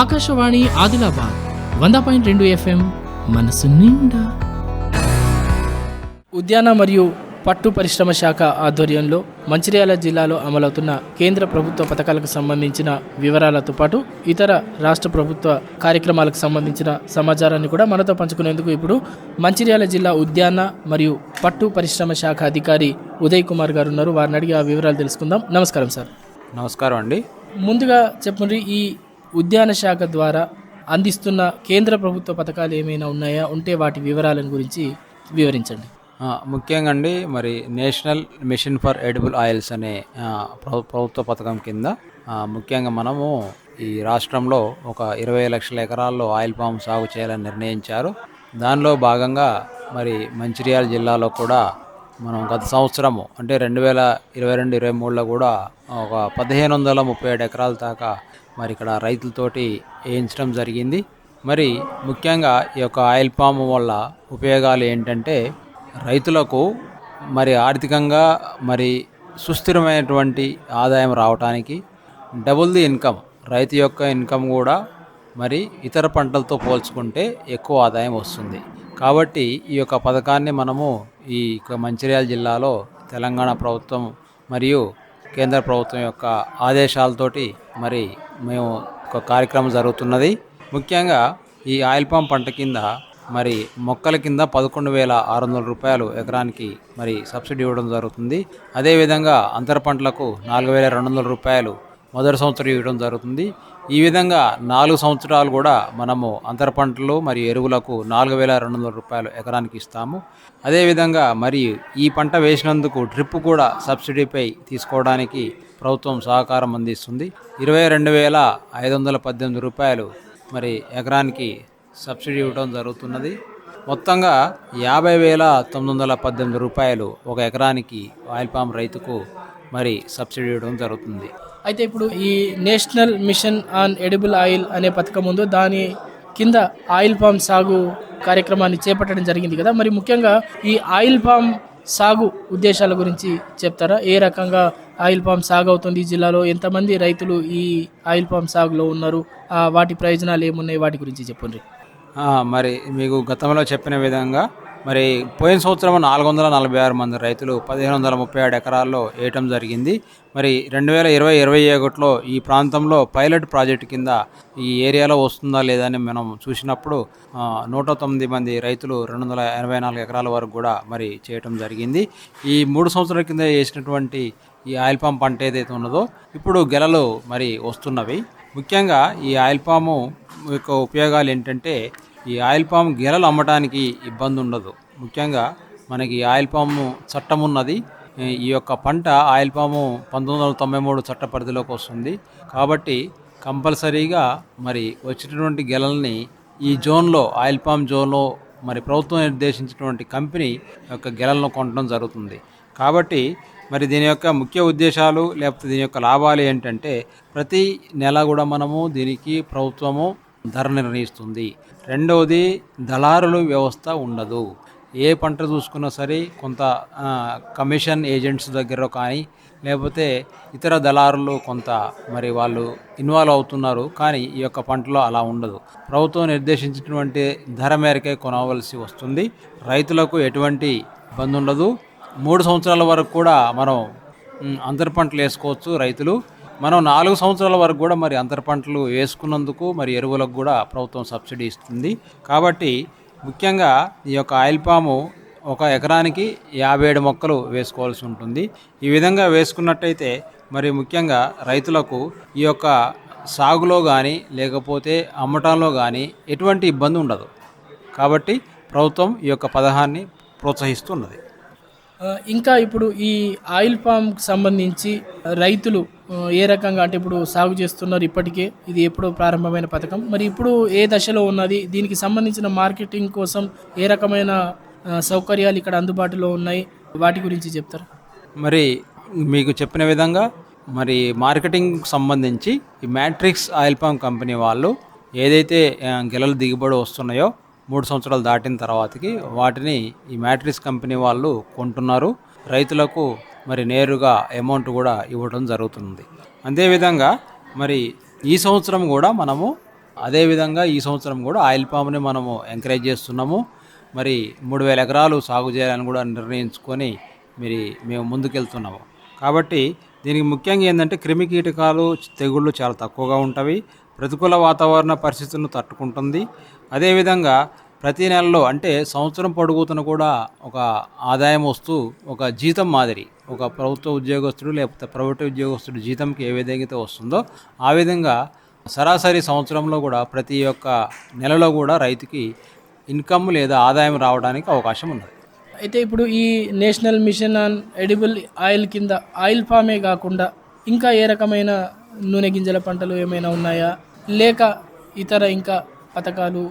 ఆకాశవాణి ఆదిలాబాద్ వంద పాయింట్ రెండు ఎఫ్ఎం మనసు నిండా. ఉద్యాన మరియు పట్టు పరిశ్రమ శాఖ ఆధ్వర్యంలో మంచిర్యాల జిల్లాలో అమలవుతున్న కేంద్ర ప్రభుత్వ పథకాలకు సంబంధించిన వివరాలతో పాటు ఇతర రాష్ట్ర ప్రభుత్వ కార్యక్రమాలకు సంబంధించిన సమాచారాన్ని కూడా మనతో పంచుకునేందుకు ఇప్పుడు మంచిర్యాల జిల్లా ఉద్యాన మరియు పట్టు పరిశ్రమ శాఖ అధికారి ఉదయ్ కుమార్ గారు ఉన్నారు. వారిని అడిగి ఆ వివరాలు తెలుసుకుందాం. నమస్కారం సార్. నమస్కారం అండి. ముందుగా చెప్పండి ఈ ఉద్యాన శాఖ ద్వారా అందిస్తున్న కేంద్ర ప్రభుత్వ పథకాలు ఏమైనా ఉన్నాయా? ఉంటే వాటి వివరాలను గురించి వివరించండి. ముఖ్యంగా అండి మరి national mission for edible oils అనే ప్రభుత్వ పథకం కింద ముఖ్యంగా మనము ఈ రాష్ట్రంలో ఒక ఇరవై లక్షల ఎకరాల్లో ఆయిల్ పామ్ సాగు చేయాలని నిర్ణయించారు. దానిలో భాగంగా మరి మంచిర్యాల జిల్లాలో కూడా మనం గత సంవత్సరము అంటే రెండు వేల ఇరవై రెండు ఇరవై మూడులో కూడా ఒక పదిహేను వందల ముప్పై ఏడు ఎకరాల దాకా మరి ఇక్కడ రైతులతోటి వేయించడం జరిగింది. మరి ముఖ్యంగా ఈ యొక్క ఆయిల్ పామ్ వల్ల ఉపయోగాలు ఏంటంటే రైతులకు మరి ఆర్థికంగా మరి సుస్థిరమైనటువంటి ఆదాయం రావటానికి డబుల్ ది ఇన్కమ్ రైతు యొక్క ఇన్కమ్ కూడా మరి ఇతర పంటలతో పోల్చుకుంటే ఎక్కువ ఆదాయం వస్తుంది. కాబట్టి ఈ యొక్క పథకాన్ని మనము ఈ యొక్క మంచిర్యాల జిల్లాలో తెలంగాణ ప్రభుత్వం మరియు కేంద్ర ప్రభుత్వం యొక్క ఆదేశాలతోటి మరి మేము ఒక కార్యక్రమం జరుగుతున్నది. ముఖ్యంగా ఈ ఆయిల్ పామ్ పంట కింద మరి మొక్కల కింద పదకొండు వేల ఆరు వందల రూపాయలు ఎకరానికి మరి సబ్సిడీ ఇవ్వడం జరుగుతుంది. అదేవిధంగా అంతర పంటలకు నాలుగు వేల రెండు వందల రూపాయలు మొదటి సంవత్సరం ఇవ్వడం జరుగుతుంది. ఈ విధంగా నాలుగు సంవత్సరాలు కూడా మనము అంతర పంటలు మరియు ఎరువులకు నాలుగు వేల రెండు వందల రూపాయలు ఎకరానికి ఇస్తాము. అదేవిధంగా మరి ఈ పంట వేసినందుకు డ్రిప్ కూడా సబ్సిడీపై తీసుకోవడానికి ప్రభుత్వం సహకారం అందిస్తుంది. ఇరవై రెండు వేల ఐదు వందల పద్దెనిమిది రూపాయలు మరి ఎకరానికి సబ్సిడీ ఇవ్వడం జరుగుతున్నది. మొత్తంగా యాభై వేల తొమ్మిది వందల పద్దెనిమిది రూపాయలు ఒక ఎకరానికి ఆయిల్ పామ్ రైతుకు మరి సబ్సిడీ ఇవ్వడం జరుగుతుంది. అయితే ఇప్పుడు ఈ national mission on edible oil అనే పథకం ఉందో దాని కింద ఆయిల్ పామ్ సాగు కార్యక్రమాన్ని చేపట్టడం జరిగింది కదా. మరి ముఖ్యంగా ఈ ఆయిల్ పామ్ సాగు ఉద్దేశాల గురించి చెప్తారా? ఏ రకంగా ఆయిల్ పామ్ సాగు అవుతుంది ఈ జిల్లాలో? ఎంతమంది రైతులు ఈ ఆయిల్ పామ్ సాగులో ఉన్నారు? వాటి ప్రయోజనాలు ఏమున్నాయి? వాటి గురించి చెప్పండి. మరి మీకు గతంలో చెప్పిన విధంగా మరి పోయిన సంవత్సరం నాలుగు వందల నలభై ఆరు మంది రైతులు పదిహేను వందల ముప్పై ఏడు ఎకరాల్లో వేయటం జరిగింది. మరి రెండు వేల ఇరవై ఇరవై ఒకటిలో ఈ ప్రాంతంలో పైలట్ ప్రాజెక్టు కింద ఈ ఏరియాలో వస్తుందా లేదా అని మనం చూసినప్పుడు నూట తొమ్మిది మంది రైతులు రెండు వందల ఎనభై నాలుగు ఎకరాల వరకు కూడా మరి చేయటం జరిగింది. ఈ మూడు సంవత్సరాల కింద చేసినటువంటి ఈ ఆయిల్ పామ్ పంట ఏదైతే ఉన్నదో ఇప్పుడు గెలలు మరి వస్తున్నవి. ముఖ్యంగా ఈ ఆయిల్ పాము యొక్క ఉపయోగాలు ఏంటంటే ఈ ఆయిల్ పామ్ గెలలు అమ్మటానికి ఇబ్బంది ఉండదు. ముఖ్యంగా మనకి ఆయిల్ పాము చట్టం ఉన్నది ఈ యొక్క పంట ఆయిల్ పాము పంతొమ్మిది వందల తొంభై మూడు చట్ట పరిధిలోకి వస్తుంది. కాబట్టి కంపల్సరీగా మరి వచ్చినటువంటి గెలల్ని ఈ జోన్లో ఆయిల్ పామ్ జోన్లో మరి ప్రభుత్వం నిర్దేశించినటువంటి కంపెనీ యొక్క గెలలను కొనడం జరుగుతుంది. కాబట్టి మరి దీని యొక్క ముఖ్య ఉద్దేశాలు లేకపోతే దీని యొక్క లాభాలు ఏంటంటే ప్రతి నెల కూడా మనము దీనికి ప్రభుత్వము ధర నిర్ణయిస్తుంది. రెండవది దళారుల వ్యవస్థ ఉండదు. ఏ పంట చూసుకున్నా సరే కొంత కమిషన్ ఏజెంట్స్ దగ్గర కానీ లేకపోతే ఇతర దళారులు కొంత మరి వాళ్ళు ఇన్వాల్వ్ అవుతున్నారు. కానీ ఈ యొక్క పంటలో అలా ఉండదు. ప్రభుత్వం నిర్దేశించినటువంటి ధర మేరకే కొనవలసి వస్తుంది. రైతులకు ఎటువంటి ఇబ్బంది ఉండదు. మూడు సంవత్సరాల వరకు కూడా మనం అంతర పంటలు వేసుకోవచ్చు రైతులు. మనం నాలుగు సంవత్సరాల వరకు కూడా మరి అంతర పంటలు వేసుకున్నందుకు మరి ఎరువులకు కూడా ప్రభుత్వం సబ్సిడీ ఇస్తుంది. కాబట్టి ముఖ్యంగా ఈ యొక్క ఆయిల్ పాము ఒక ఎకరానికి యాభై ఏడు మొక్కలు వేసుకోవాల్సి ఉంటుంది. ఈ విధంగా వేసుకున్నట్టయితే మరి ముఖ్యంగా రైతులకు ఈ యొక్క సాగులో కానీ లేకపోతే అమ్మటంలో కానీ ఎటువంటి ఇబ్బంది ఉండదు. కాబట్టి ప్రభుత్వం ఈ యొక్క పథకాన్ని ప్రోత్సహిస్తున్నది. ఇంకా ఇప్పుడు ఈ ఆయిల్ పామ్కి సంబంధించి రైతులు ఏ రకంగా అంటే ఇప్పుడు సాగు చేస్తున్నారు ఇప్పటికే? ఇది ఎప్పుడో ప్రారంభమైన పథకం. మరి ఇప్పుడు ఏ దశలో ఉన్నది? దీనికి సంబంధించిన మార్కెటింగ్ కోసం ఏ రకమైన సౌకర్యాలు ఇక్కడ అందుబాటులో ఉన్నాయి? వాటి గురించి చెప్తారా? మరి మీకు చెప్పిన విధంగా మరి మార్కెటింగ్ సంబంధించి ఈ మ్యాట్రిక్స్ ఆయిల్ పామ్ కంపెనీ వాళ్ళు ఏదైతే గెలలు దిగుబడి వస్తున్నాయో మూడు సంవత్సరాలు దాటిన తర్వాతకి వాటిని ఈ మ్యాట్రిక్స్ కంపెనీ వాళ్ళు కొంటున్నారు. రైతులకు మరి నేరుగా అమౌంట్ కూడా ఇవ్వడం జరుగుతుంది. అదేవిధంగా మరి ఈ సంవత్సరం కూడా మనము అదేవిధంగా ఈ సంవత్సరం కూడా ఆయిల్ పామ్ని మనము ఎంకరేజ్ చేస్తున్నాము. మరి మూడు వేల ఎకరాలు సాగు చేయాలని కూడా నిర్ణయించుకొని మరి మేము ముందుకెళ్తున్నాము. కాబట్టి దీనికి ముఖ్యంగా ఏంటంటే క్రిమి కీటకాలు తెగుళ్ళు చాలా తక్కువగా ఉంటవి ప్రతికూల వాతావరణ పరిస్థితులను తట్టుకుంటుంది. అదేవిధంగా ప్రతి నెలలో అంటే సంవత్సరం పొడుగుతున్న కూడా ఒక ఆదాయం వస్తూ ఒక జీతం మాదిరి ఒక ప్రభుత్వ ఉద్యోగస్తుడు లేకపోతే ప్రైవేట్ ఉద్యోగస్తుడు జీతంకి ఏ విధంగా అయితే వస్తుందో ఆ విధంగా సరాసరి సంవత్సరంలో కూడా ప్రతి ఒక్క నెలలో కూడా రైతుకి ఇన్కమ్ లేదా ఆదాయం రావడానికి అవకాశం ఉన్నది. అయితే ఇప్పుడు ఈ national mission on edible oil కింద ఆయిల్ ఫామే కాకుండా ఇంకా ఏ రకమైన నూనె గింజల పంటలు ఏమైనా ఉన్నాయా? లేక ఇతర ఇంకా పథకాలు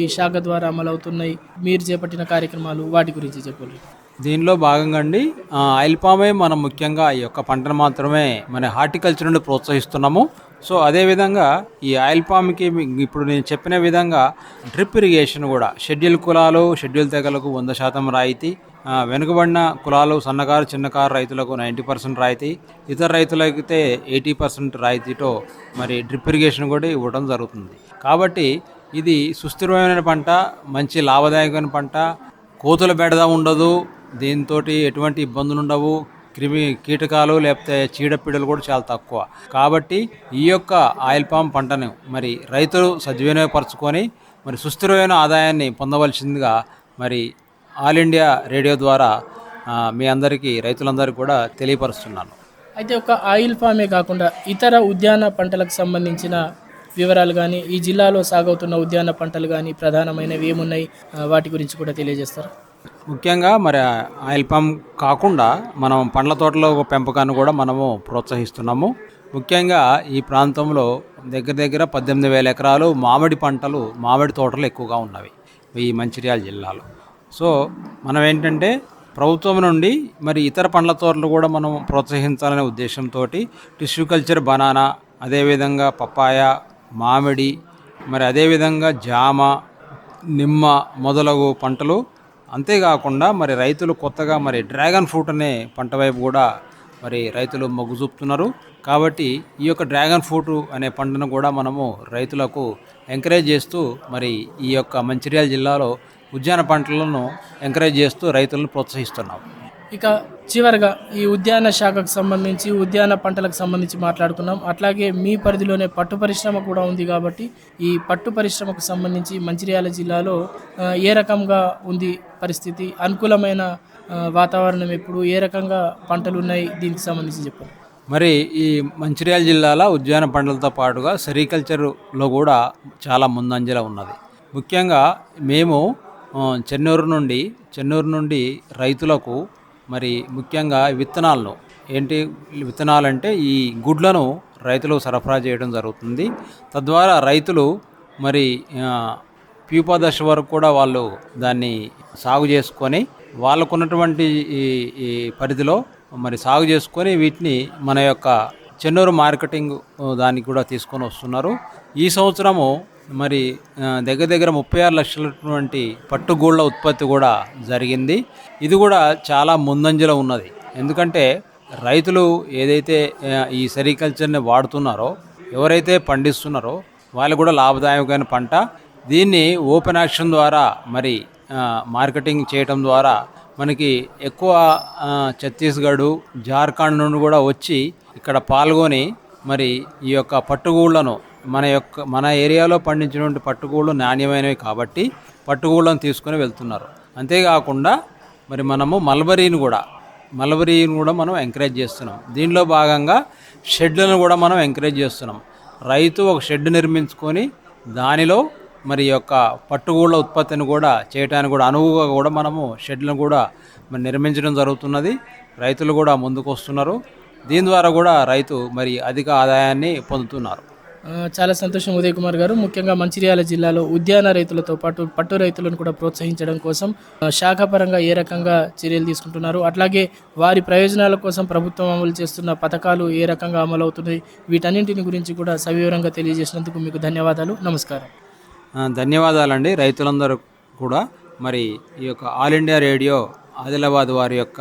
ఈ శాఖ ద్వారా అమలవుతున్నాయి? మీరు చేపట్టిన కార్యక్రమాలు వాటి గురించి చెప్పండి. దీనిలో భాగంగా అండి ఆయిల్ పామే మనం ముఖ్యంగా ఈ యొక్క పంటను మాత్రమే మన హార్టికల్చర్ నుండి ప్రోత్సహిస్తున్నాము. సో అదేవిధంగా ఈ ఆయిల్ పామ్కి ఇప్పుడు నేను చెప్పిన విధంగా డ్రిప్ ఇరిగేషన్ కూడా షెడ్యూల్ కులాలు షెడ్యూల్ తెగలకు వంద శాతం రాయితీ వెనుకబడిన కులాలు సన్నకారు చిన్నకారు రైతులకు నైంటీ పర్సెంట్ రాయితీ ఇతర రైతులకైతే ఎయిటీ పర్సెంట్ రాయితీతో మరి డ్రిప్ ఇరిగేషన్ కూడా ఇవ్వడం జరుగుతుంది. కాబట్టి ఇది సుస్థిరమైన పంట మంచి లాభదాయకమైన పంట కోతుల బెడద ఉండదు దీంతో ఎటువంటి ఇబ్బందులు ఉండవు. క్రిమి కీటకాలు లేకపోతే చీడపీడలు కూడా చాలా తక్కువ. కాబట్టి ఈ యొక్క ఆయిల్ పామ్ పంటను మరి రైతులు సద్వినియోగపరచుకొని మరి సుస్థిరమైన ఆదాయాన్ని పొందవలసిందిగా మరి ఆల్ ఇండియా రేడియో ద్వారా మీ అందరికీ రైతులందరికీ కూడా తెలియపరుస్తున్నాను. అయితే ఒక ఆయిల్ ఫామే కాకుండా ఇతర ఉద్యాన పంటలకు సంబంధించిన వివరాలు కానీ ఈ జిల్లాలో సాగవుతున్న ఉద్యాన పంటలు కానీ ప్రధానమైనవి ఏమున్నాయి? వాటి గురించి కూడా తెలియజేస్తారు? ముఖ్యంగా మరి ఆయిల్ పామ్ కాకుండా మనం పండ్ల తోటలో పెంపకాన్ని కూడా మనము ప్రోత్సహిస్తున్నాము. ముఖ్యంగా ఈ ప్రాంతంలో దగ్గర దగ్గర పద్దెనిమిది వేల ఎకరాలు మామిడి పంటలు మామిడి తోటలు ఎక్కువగా ఉన్నవి ఈ మంచిర్యాల జిల్లాలో. సో మనం ఏంటంటే ప్రభుత్వం నుండి మరి ఇతర పండ్ల తోటలు కూడా మనం ప్రోత్సహించాలనే ఉద్దేశంతో టిష్యూ కల్చర్ బనానా అదేవిధంగా పపాయ మామిడి మరి అదేవిధంగా జామ నిమ్మ మొదలగు పంటలు అంతేకాకుండా మరి రైతులు కొత్తగా మరి డ్రాగన్ ఫ్రూట్ అనే పంట వైపు కూడా మరి రైతులు మొగ్గు చూపుతున్నారు. కాబట్టి ఈ యొక్క డ్రాగన్ ఫ్రూట్ అనే పంటను కూడా మనము రైతులకు ఎంకరేజ్ చేస్తూ మరి ఈ యొక్క మంచిర్యాల జిల్లాలో ఉద్యాన పంటలను ఎంకరేజ్ చేస్తూ రైతులను ప్రోత్సహిస్తున్నాం. ఇక చివరగా ఈ ఉద్యాన శాఖకు సంబంధించి ఉద్యాన పంటలకు సంబంధించి మాట్లాడుకున్నాం. అట్లాగే మీ పరిధిలోనే పట్టు పరిశ్రమ కూడా ఉంది కాబట్టి ఈ పట్టు పరిశ్రమకు సంబంధించి మంచిర్యాల జిల్లాలో ఏ రకంగా ఉంది పరిస్థితి? అనుకూలమైన వాతావరణం ఎప్పుడు? ఏ రకంగా పంటలు ఉన్నాయి? దీనికి సంబంధించి చెప్పండి. మరి ఈ మంచిర్యాల జిల్లాలో ఉద్యాన పంటలతో పాటుగా సెరికల్చర్లో కూడా చాలా ముందంజల ఉన్నది. ముఖ్యంగా మేము చెన్నూరు నుండి చెన్నూరు నుండి రైతులకు మరి ముఖ్యంగా విత్తనాలను ఏంటి విత్తనాలంటే ఈ గుడ్లను రైతులు సరఫరా చేయడం జరుగుతుంది. తద్వారా రైతులు మరి ఆ, ప్యూపా దశ వరకు కూడా వాళ్ళు దాన్ని సాగు చేసుకొని వాళ్ళకున్నటువంటి ఈ ఈ పరిధిలో మరి సాగు చేసుకొని వీటిని మన యొక్క చెన్నూరు మార్కెటింగ్ దానికి కూడా తీసుకొని వస్తున్నారు. ఈ సంవత్సరము మరి దగ్గర దగ్గర ముప్పై ఆరు లక్షలటువంటి పట్టుగూళ్ళ ఉత్పత్తి కూడా జరిగింది. ఇది కూడా చాలా ముందంజలో ఉన్నది. ఎందుకంటే రైతులు ఏదైతే ఈ సెరికల్చర్ని వాడుతున్నారో ఎవరైతే పండిస్తున్నారో వాళ్ళు కూడా లాభదాయకమైన పంట. దీన్ని ఓపెన్ యాక్షన్ ద్వారా మరి మార్కెటింగ్ చేయటం ద్వారా మనకి ఎక్కువ ఛత్తీస్గఢ్ జార్ఖండ్ నుండి కూడా వచ్చి ఇక్కడ పాల్గొని మరి ఈ యొక్క పట్టుగూళ్ళను మన యొక్క మన ఏరియాలో పండించినటువంటి పట్టుగూళ్ళు నాణ్యమైనవి కాబట్టి పట్టుగూళ్ళను తీసుకొని వెళ్తున్నారు. అంతేకాకుండా మరి మనము మల్బరీని కూడా మల్బరీని కూడా మనం ఎంకరేజ్ చేస్తున్నాం. దీనిలో భాగంగా షెడ్లను కూడా మనం ఎంకరేజ్ చేస్తున్నాం. రైతు ఒక షెడ్ నిర్మించుకొని దానిలో మరి యొక్క పట్టుగూళ్ళ ఉత్పత్తిని కూడా చేయడానికి కూడా అనువుగా కూడా మనము షెడ్లను కూడా మరి నిర్మించడం జరుగుతున్నది. రైతులు కూడా ముందుకు వస్తున్నారు దీని ద్వారా కూడా రైతు మరి అధిక ఆదాయాన్ని పొందుతున్నారు. చాలా సంతోషం ఉదయ్ కుమార్ గారు. ముఖ్యంగా మంచిర్యాల జిల్లాలో ఉద్యాన రైతులతో పాటు పట్టు రైతులను కూడా ప్రోత్సహించడం కోసం శాఖపరంగా ఏ రకంగా చర్యలు తీసుకుంటున్నారు? అట్లాగే వారి ప్రయోజనాల కోసం ప్రభుత్వం అమలు చేస్తున్న పథకాలు ఏ రకంగా అమలు అవుతున్నాయి వీటన్నింటిని గురించి కూడా సవివరంగా తెలియజేసినందుకు మీకు ధన్యవాదాలు. నమస్కారం. ధన్యవాదాలండి. రైతులందరూ కూడా మరి ఈ యొక్క ఆల్ ఇండియా రేడియో ఆదిలాబాద్ వారి యొక్క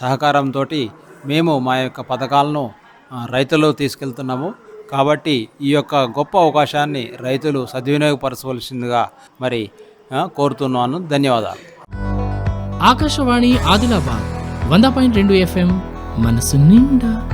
సహకారంతో మేము మా యొక్క పథకాలను రైతులు తీసుకెళ్తున్నాము. కాబట్టి ఈ యొక్క గొప్ప అవకాశాన్ని రైతులు సద్వినియోగపరచవలసిందిగా మరి కోరుతున్నాను. ధన్యవాదాలు. ఆకాశవాణి ఆదిలాబాద్ వంద పాయింట్ రెండు ఎఫ్ఎం మనసు నిండా